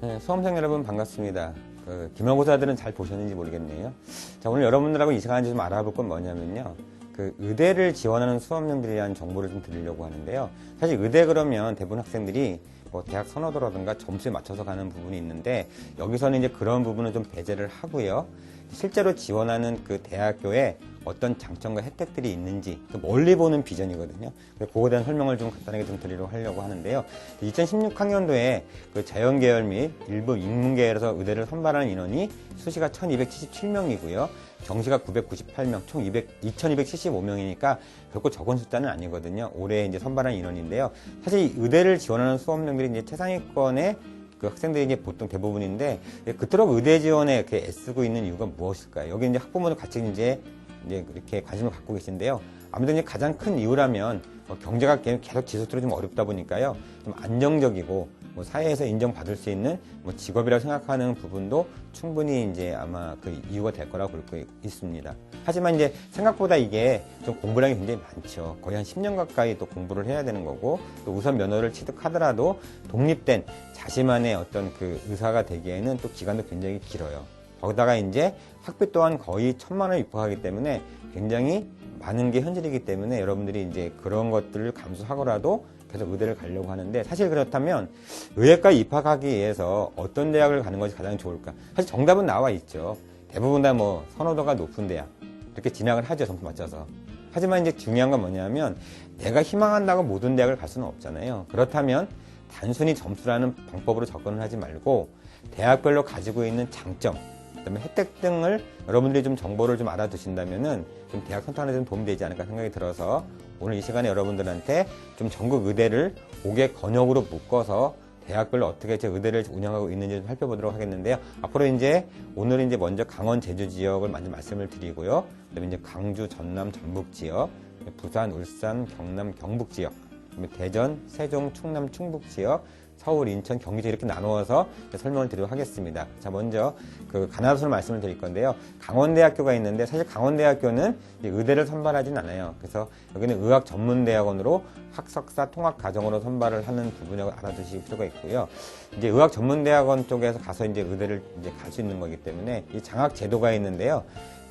네, 수험생 여러분 반갑습니다. 그 기말고사들은 잘 보셨는지 모르겠네요. 자, 오늘 여러분들하고 이 시간에 좀 알아볼 건 뭐냐면요. 그 의대를 지원하는 수험생들에 대한 정보를 좀 드리려고 하는데요. 사실 의대 그러면 대부분 학생들이 뭐 대학 선호도라든가 점수에 맞춰서 가는 부분이 있는데 여기서는 이제 그런 부분은 좀 배제를 하고요. 실제로 지원하는 그 대학교에 어떤 장점과 혜택들이 있는지 그 멀리 보는 비전이거든요. 그거에 대한 설명을 좀 간단하게 좀 드리려고 하려고 하는데요. 2016학년도에 그 자연계열 및 일부 인문계열에서 의대를 선발하는 인원이 수시가 1277명이고요. 정시가 998명, 총 200, 2275명이니까 결코 적은 숫자는 아니거든요. 올해 이제 선발한 인원인데요. 사실 이 의대를 지원하는 수험생들이 이제 최상위권의 그 학생들이 이제 보통 대부분인데 그토록 의대 지원에 이렇게 애쓰고 있는 이유가 무엇일까요? 여기 이제 학부모들 같이 이제 이제 이렇게 관심을 갖고 계신데요. 아무래도 이제 가장 큰 이유라면 뭐 경제가 계속 지속적으로 좀 어렵다 보니까요. 좀 안정적이고 뭐 사회에서 인정받을 수 있는 뭐 직업이라고 생각하는 부분도 충분히 이제 아마 그 이유가 될 거라고 볼 수 있습니다. 하지만 이제 생각보다 이게 좀 공부량이 굉장히 많죠. 거의 한 10년 가까이 또 공부를 해야 되는 거고 또 우선 면허를 취득하더라도 독립된 자신만의 어떤 그 의사가 되기에는 또 기간도 굉장히 길어요. 거기다가 이제 학비 또한 거의 천만 원 입학하기 때문에 굉장히 많은 게 현실이기 때문에 여러분들이 이제 그런 것들을 감수하고라도 계속 의대를 가려고 하는데 사실 그렇다면 의대과에 입학하기 위해서 어떤 대학을 가는 것이 가장 좋을까? 사실 정답은 나와 있죠. 대부분 다 뭐 선호도가 높은 대학 이렇게 진학을 하죠 점수 맞춰서. 하지만 이제 중요한 건 뭐냐면 내가 희망한다고 모든 대학을 갈 수는 없잖아요. 그렇다면 단순히 점수라는 방법으로 접근을 하지 말고 대학별로 가지고 있는 장점, 그다음에 혜택 등을 여러분들이 좀 정보를 좀 알아두신다면은 좀 대학 선택하는 데좀 도움이 되지 않을까 생각이 들어서 오늘 이 시간에 여러분들한테 좀 전국 의대를 5개 권역으로 묶어서 대학별로 어떻게 제 의대를 운영하고 있는지 좀 살펴보도록 하겠는데요. 앞으로 이제 오늘 이제 먼저 강원 제주 지역을 먼저 말씀을 드리고요. 그다음에 이제 강주, 전남, 전북 지역, 부산, 울산, 경남, 경북 지역, 대전, 세종, 충남, 충북 지역, 서울, 인천, 경기 지역 이렇게 나누어서 설명을 드리도록 하겠습니다. 자, 먼저 그 가나다수를 말씀을 드릴 건데요. 강원대학교가 있는데 사실 강원대학교는 의대를 선발하진 않아요. 그래서 여기는 의학 전문대학원으로 학석사 통합 과정으로 선발을 하는 부분이라고 알아두실 필요가 있고요. 이제 의학 전문대학원 쪽에서 가서 이제 의대를 이제 갈 수 있는 거기 때문에 이 장학 제도가 있는데요.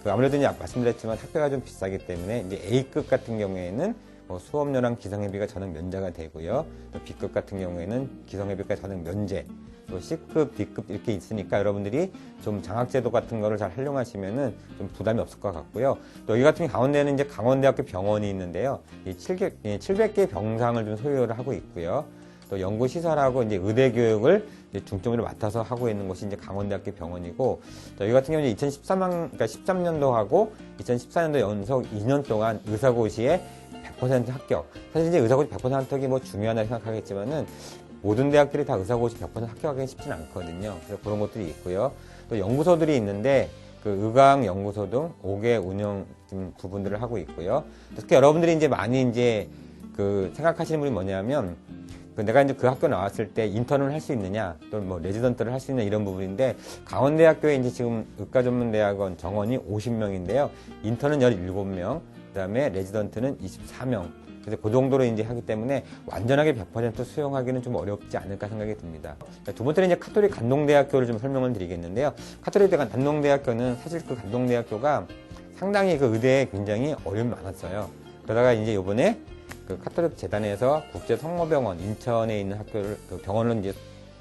그 아무래도 이제 말씀드렸지만 학비가 좀 비싸기 때문에 이제 A급 같은 경우에는 뭐 수업료랑 기성회비가 전액 면제가 되고요. 또 B급 같은 경우에는 기성회비가 전액 면제. 또 C급, D급 이렇게 있으니까 여러분들이 좀 장학제도 같은 거를 잘 활용하시면은 좀 부담이 없을 것 같고요. 또 여기 같은 강원대는 이제 강원대학교 병원이 있는데요. 이 700, 700개 병상을 좀 소유를 하고 있고요. 또 연구시설하고 이제 의대 교육을 중점으로 맡아서 하고 있는 곳이 이제 강원대학교 병원이고, 또 여기 같은 경우는 2013년, 그러니까 13년도하고 2014년도 연속 2년 동안 의사고시에 100% 합격. 사실 이제 의사고시 100% 합격이 뭐 중요하다 생각하겠지만은 모든 대학들이 다 의사고시 100% 합격하기는 쉽진 않거든요. 그래서 그런 것들이 있고요. 또 연구소들이 있는데 그 의학 연구소 등 5개 운영 좀 부분들을 하고 있고요. 특히 여러분들이 이제 많이 이제 그 생각하시는 분이 뭐냐면 그 내가 이제 그 학교 나왔을 때 인턴을 할 수 있느냐, 또뭐 레지던트를 할 수 있느냐 이런 부분인데 강원대학교에 이제 지금 의과전문대학원 정원이 50명인데요. 인턴은 17명, 그다음에 레지던트는 24명. 그래서 그 정도로 이제 하기 때문에 완전하게 100% 수용하기는 좀 어렵지 않을까 생각이 듭니다. 두 번째는 이제 카톨릭 간동대학교를 좀 설명을 드리겠는데요. 카톨릭 간동대학교는 사실 그 간동대학교가 상당히 그 의대에 굉장히 어려움이 많았어요. 그러다가 이제 요번에 그 카톨릭 재단에서 국제 성모병원 인천에 있는 학교를 그 병원을 이제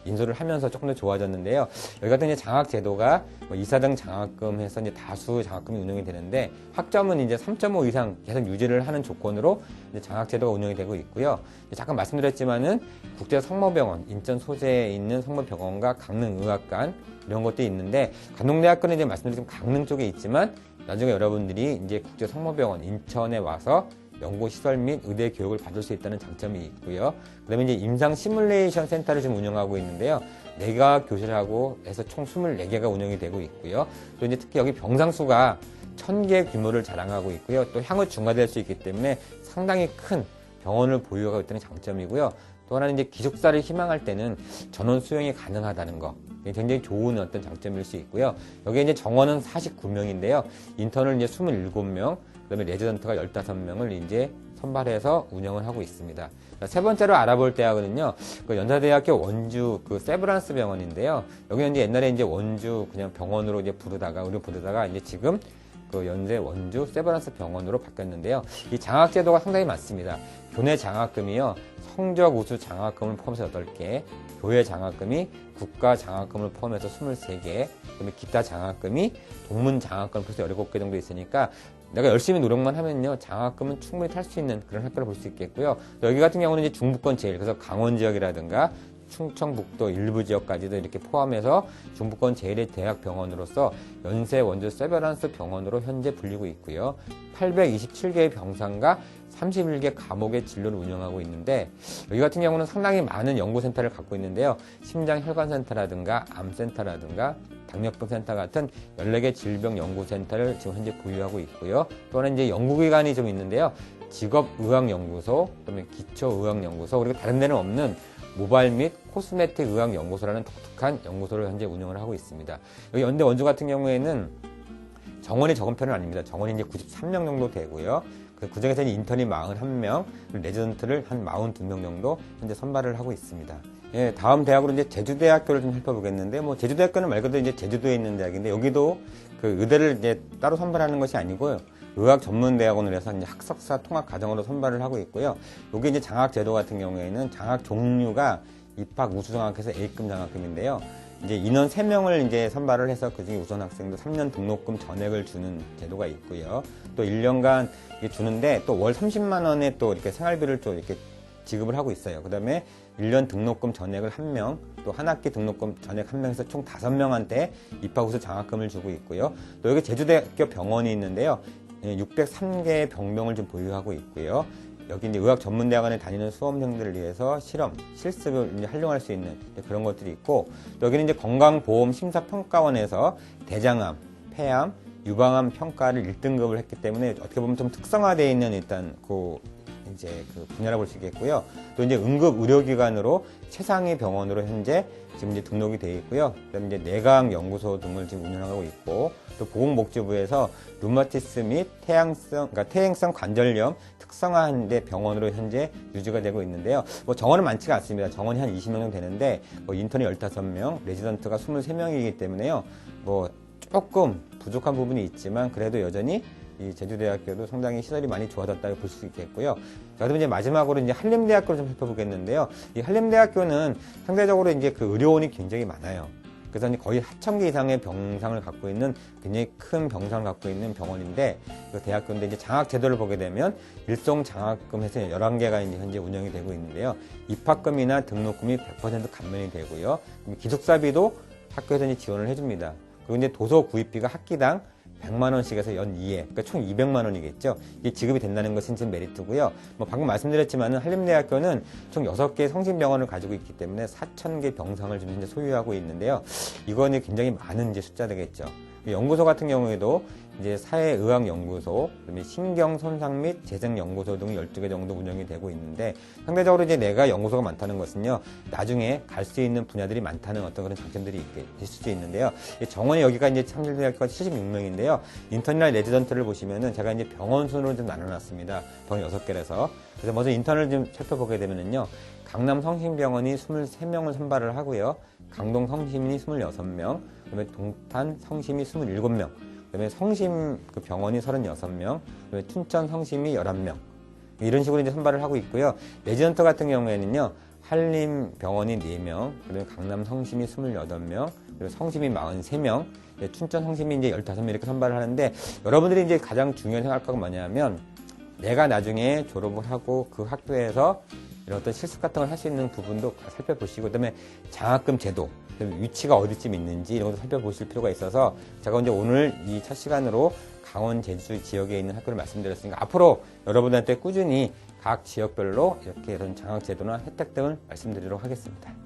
인수를 하면서 조금 더 좋아졌는데요. 여기 같은 이제 장학 제도가 뭐 이사등 장학금 해서 이제 다수 장학금이 운영이 되는데 학점은 이제 3.5 이상 계속 유지를 하는 조건으로 장학 제도가 운영이 되고 있고요. 잠깐 말씀드렸지만은 국제 성모병원 인천 소재에 있는 성모병원과 강릉 의학관 이런 것도 있는데 간동대학교는 이제 말씀드린 강릉 쪽에 있지만 나중에 여러분들이 이제 국제 성모병원 인천에 와서 연구 시설 및 의대 교육을 받을 수 있다는 장점이 있고요. 그 다음에 이제 임상 시뮬레이션 센터를 지금 운영하고 있는데요. 내가 교실 하고 해서 총 24개가 운영이 되고 있고요. 또 이제 특히 여기 병상 수가 1000개 규모를 자랑하고 있고요. 또 향후 중화될 수 있기 때문에 상당히 큰 병원을 보유하고 있다는 장점이고요. 또 하나는 이제 기숙사를 희망할 때는 전원 수용이 가능하다는 거. 굉장히 좋은 어떤 장점일 수 있고요. 여기에 이제 정원은 49명인데요. 인턴을 이제 27명, 그다음에 레지던트가 15명을 이제 선발해서 운영을 하고 있습니다. 자, 세 번째로 알아볼 대학은요, 그 연사대학교 원주 그 세브란스 병원인데요. 여기는 이제 옛날에 이제 원주 그냥 병원으로 이제 부르다가, 우리 부르다가 이제 지금 그 연세 원주 세브란스 병원으로 바뀌었는데요. 이 장학 제도가 상당히 많습니다. 교내 장학금이요. 성적 우수 장학금을 포함해서 8개, 교회 장학금이 국가 장학금을 포함해서 23개, 그다음에 기타 장학금이 동문 장학금 벌써 17개 정도 있으니까 내가 열심히 노력만 하면요 장학금은 충분히 탈 수 있는 그런 학교를 볼 수 있겠고요. 여기 같은 경우는 이제 중부권 제일 그래서 강원 지역이라든가 충청북도 일부 지역까지도 이렇게 포함해서 중부권 제일의 대학 병원으로서 연세 원주 세베란스 병원으로 현재 불리고 있고요. 827개의 병상과 31개 과목의 진료를 운영하고 있는데 여기 같은 경우는 상당히 많은 연구센터를 갖고 있는데요. 심장혈관센터라든가 암센터라든가 당뇨병 센터 같은 14개 질병 연구센터를 지금 현재 보유하고 있고요. 또는 이제 연구기관이 좀 있는데요. 직업의학연구소, 그다음에 기초의학연구소, 그리고 다른 데는 없는 모발 및 코스메틱 의학 연구소라는 독특한 연구소를 현재 운영을 하고 있습니다. 여기 연대 원주 같은 경우에는 정원이 적은 편은 아닙니다. 정원이 이제 93명 정도 되고요. 그 중에서 인턴이 41명, 레지던트를 한 42명 정도 현재 선발을 하고 있습니다. 예, 다음 대학으로 이제 제주대학교를 좀 살펴보겠는데, 뭐, 제주대학교는 말 그대로 이제 제주도에 있는 대학인데, 여기도 그 의대를 이제 따로 선발하는 것이 아니고요. 의학 전문 대학원을 해서 이제 학석사 통합 과정으로 선발을 하고 있고요. 여기 이제 장학 제도 같은 경우에는 장학 종류가 입학 우수 장학해서 A급 장학금인데요. 이제 인원 3명을 이제 선발을 해서 그중에 우선 학생도 3년 등록금 전액을 주는 제도가 있고요. 또 1년간 이게 주는데 또 월 30만 원에 또 이렇게 생활비를 또 이렇게 지급을 하고 있어요. 그 다음에 1년 등록금 전액을 한 명, 또 한 학기 등록금 전액 한 명에서 총 5명한테 입학 우수 장학금을 주고 있고요. 또 여기 제주대학교 병원이 있는데요. 603개의 병명을 좀 보유하고 있고요. 여기 이제 의학 전문대학원에 다니는 수험생들을 위해서 실험, 실습을 이제 활용할 수 있는 그런 것들이 있고, 여기는 이제 건강보험심사평가원에서 대장암, 폐암, 유방암 평가를 1등급을 했기 때문에 어떻게 보면 좀 특성화되어 있는 일단 그 이제 그 분야라 볼수 있겠고요. 또 이제 응급 의료기관으로 최상위 병원으로 현재 지금 이제 등록이 되어 있고요. 그다음에 이제 내강 연구소 등을 지금 운영하고 있고 또 보건복지부에서 루마티스 및 태양성 그러니까 퇴행성 관절염 특성화한 데 병원으로 현재 유지가 되고 있는데요. 뭐 정원은 많지가 않습니다. 정원이 한 20명 정도 되는데 뭐 인턴이 15명, 레지던트가 23명이기 때문에요. 뭐 조금 부족한 부분이 있지만 그래도 여전히 이 제주대학교도 상당히 시설이 많이 좋아졌다고 볼 수 있겠고요. 자, 그럼 이제 마지막으로 이제 한림대학교를 좀 살펴보겠는데요. 이 한림대학교는 상대적으로 이제 그 의료원이 굉장히 많아요. 그래서 거의 4,000개 이상의 병상을 갖고 있는 굉장히 큰 병상을 갖고 있는 병원인데 그 대학교인데 이제 장학 제도를 보게 되면 일송 장학금 해서 11개가 이제 현재 운영이 되고 있는데요. 입학금이나 등록금이 100% 감면이 되고요. 기숙사비도 학교에서 이제 지원을 해줍니다. 그리고 이제 도서 구입비가 학기당 100만 원씩에서 연 2회, 그러니까 총 200만 원이겠죠. 이게 지급이 된다는 것이 지금 메리트고요. 뭐 방금 말씀드렸지만은 한림대학교는 총 6개 성심병원을 가지고 있기 때문에 4,000개 병상을 지금 소유하고 있는데요. 이거는 굉장히 많은 이제 숫자 되겠죠. 연구소 같은 경우에도 이제 사회의학연구소, 신경손상 및 재생연구소 등 12개 정도 운영이 되고 있는데 상대적으로 이제 내가 연구소가 많다는 것은요, 나중에 갈 수 있는 분야들이 많다는 어떤 그런 장점들이 있게 있을 수 있는데요. 정원이 여기가 이제 참들대학교가 76명인데요. 인턴이나 레지던트를 보시면은 제가 이제 병원 순으로 좀 나눠놨습니다. 병원 6개라서. 그래서 먼저 인턴을 좀 살펴보게 되면은요, 강남 성심병원이 23명을 선발을 하고요. 강동 성심이 26명, 그다음에 동탄 성심이 27명, 그다음에 성심 그 병원이 36명, 그다음에 춘천 성심이 11명. 이런 식으로 이제 선발을 하고 있고요. 레지던트 같은 경우에는요. 한림 병원이 4명, 그다음에 강남 성심이 28명, 그리고 성심이 43명, 춘천 성심이 이제 15명 이렇게 선발을 하는데 여러분들이 이제 가장 중요한 생각할 거가 뭐냐면 내가 나중에 졸업을 하고 그 학교에서 이런 어떤 실습 같은 걸 할 수 있는 부분도 살펴보시고 그다음에 장학금 제도 위치가 어디쯤 있는지 이런 것도 살펴보실 필요가 있어서 제가 이제 오늘 이 첫 시간으로 강원 제주 지역에 있는 학교를 말씀드렸으니까 앞으로 여러분한테 꾸준히 각 지역별로 이렇게 이런 장학 제도나 혜택 등을 말씀드리도록 하겠습니다.